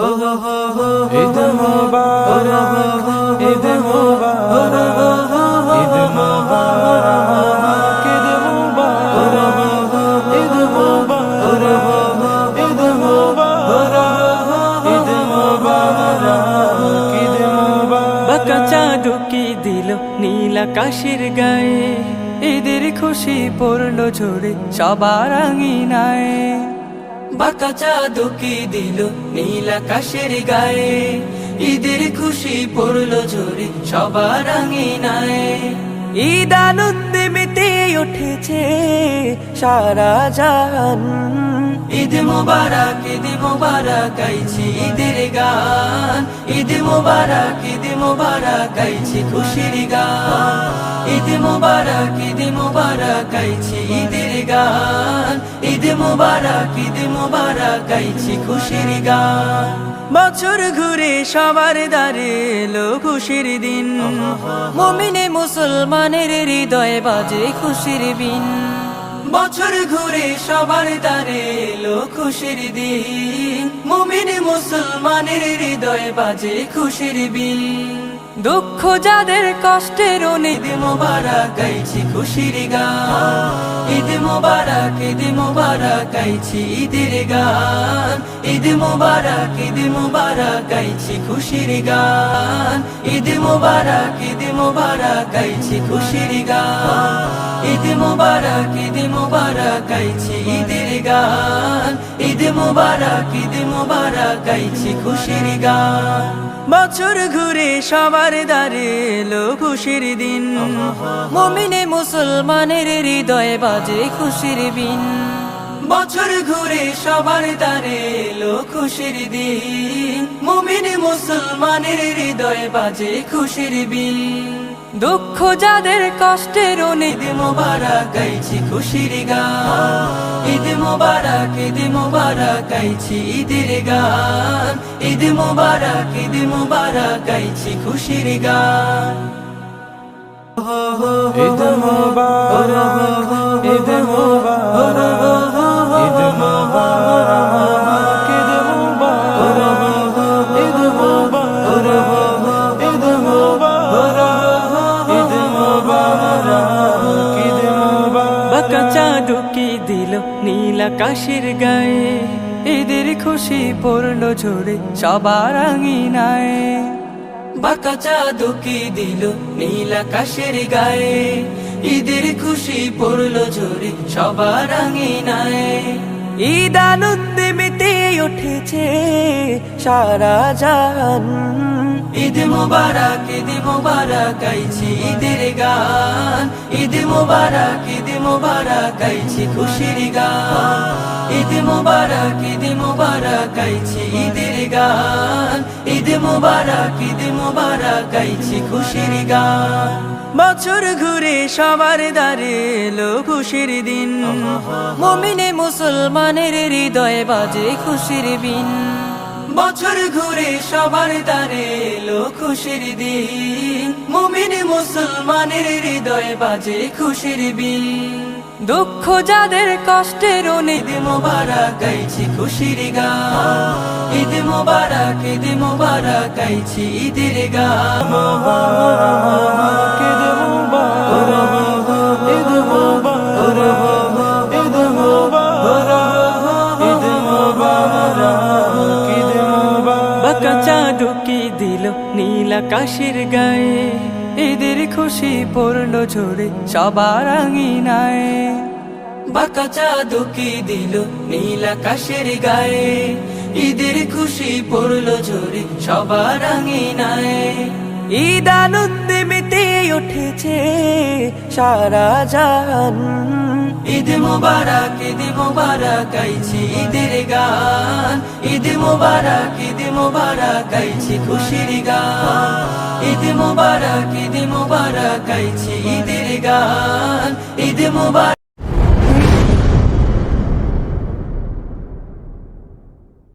ঈদ মুবারক ঈদ মুবারক ঈদ মুবারক ঈদ মুবারক ঈদ মুবারক ঈদ মুবারক ঈদ মুবারক ঈদ মুবারক বাঁকা দিল নীল আকাশের গায়ে। ঈদের খুশি পড়ল ঝরে সবার আঙিনায়। বাঁকা চাঁদ কি দিল নীল আকাশের গায়ে। ঈদের খুশি পড়ল ঝরে সবার আঙিনায়। ঈদ আনন্দে মেতে উঠেছে সারা জাহান। ঈদ মোবারক ঈদ মোবারক, গাইছি ঈদের গান। ঈদ মোবারক ঈদ মোবারক, গাইছি খুশির গান। ঈদ মোবারক ঈদ মোবারক, গাইছি ঈদের গান। ঈদ মোবারক ঈদ মোবারক গাইছি খুশির গান। বছর ঘুরে সবার দারে এলো খুশির দিন। মমিনে মুসলমানের হৃদয়ে বাজে খুশির বিন। বছর ঘুরে সবার দারে এলো খুশির দিন। মুমিন মুসলমানের হৃদয়ে বাজে খুশির বিন। দুঃখ যাদের কষ্টের ঈদ মোবারক গাইছি খুশির গান ঈদ মোবারক ঈদ মোবারক গাইছি ঈদের গান ঈদ মোবারক ঈদ মোবারক গাইছি খুশির গান ঈদ মোবারক ঈদ মোবারক গাইছি খুশির গান ঈদ মোবারক ঈদ মোবারক গাইছি ঈদের গান ঈদ মোবারক ঈদ মোবারক গাইছি খুশির গান বছর ঘুরে সবার দারে এলো খুশির দিন। মমিনে মুসলমানের হৃদয় বাজে খুশির বিন। বছর ঘুরে সবার দারে এলো খুশির দিন। মুমিনে মুসলমানের হৃদয়ে বাজে খুশির বিন। দুঃখ যাদের কষ্টের ঈদ মোবারক, গাইছি খুশির গান। ঈদ মোবারক ঈদ মোবারক, গাইছি ঈদের গান। ঈদ মোবারক ঈদ মোবারক, গাইছি খুশির গান। ঈদ মুবারক। চাঁদ কি দিল নীল আকাশের গায়ে। ঈদের খুশি পড়ল ঝরে সবার আঙিনায়। বাঁকা চাঁদ কি দিল নীল আকাশের গায়ে। ঈদের খুশি পড়ল ঝরে সবার আঙিনায়। ঈদ আনন্দে মেতে উঠেছে সারা জাহান। ঈদ মোবারক ঈদ মোবারক গাইছি ঈদের গান। মোবারক, ঈদ মোবারক গাইছি খুশির গান। ঈদ মোবারক ঈদ মোবারক গাইছি ঈদের গান। ঈদ মোবারক ঈদ মোবারক গাইছি খুশির গান। বছর ঘুরে সবার দারে এলো খুশির দিন। মমিনে মুসলমানের হৃদয়ে বাজে খুশির বিন। বছর ঘুরে সবার দারে এলো খুশির দিন মুমিন মুসলমানের হৃদয়ে বাজে খুশির বিন দুঃখ যাদের কষ্টের ঈদ মোবারক গাইছি খুশির গান ঈদ মোবারক ঈদ মোবারক গাইছি ঈদের গান মুবারক বাঁকা চাঁদ কি দিল নীল আকাশের গায়ে। এদের খুশি পড়ল ঝরে সবার আঙিনায়। বাঁকা চাঁদ কি দিল নীল আকাশের গায়ে। ঈদের খুশি পড়ল ঝরে সবার আঙিনায়। ঈদ আনন্দে উঠেছে সারা জাহান। ঈদ মুবারক ঈদ মুবারক, আইছি ঈদের গান। ঈদ মুবারক ঈদ মুবারক, আইছি খুশির গান। ঈদ মুবারক ঈদ মুবারক, আইছি ঈদের গান। ঈদ মোবারক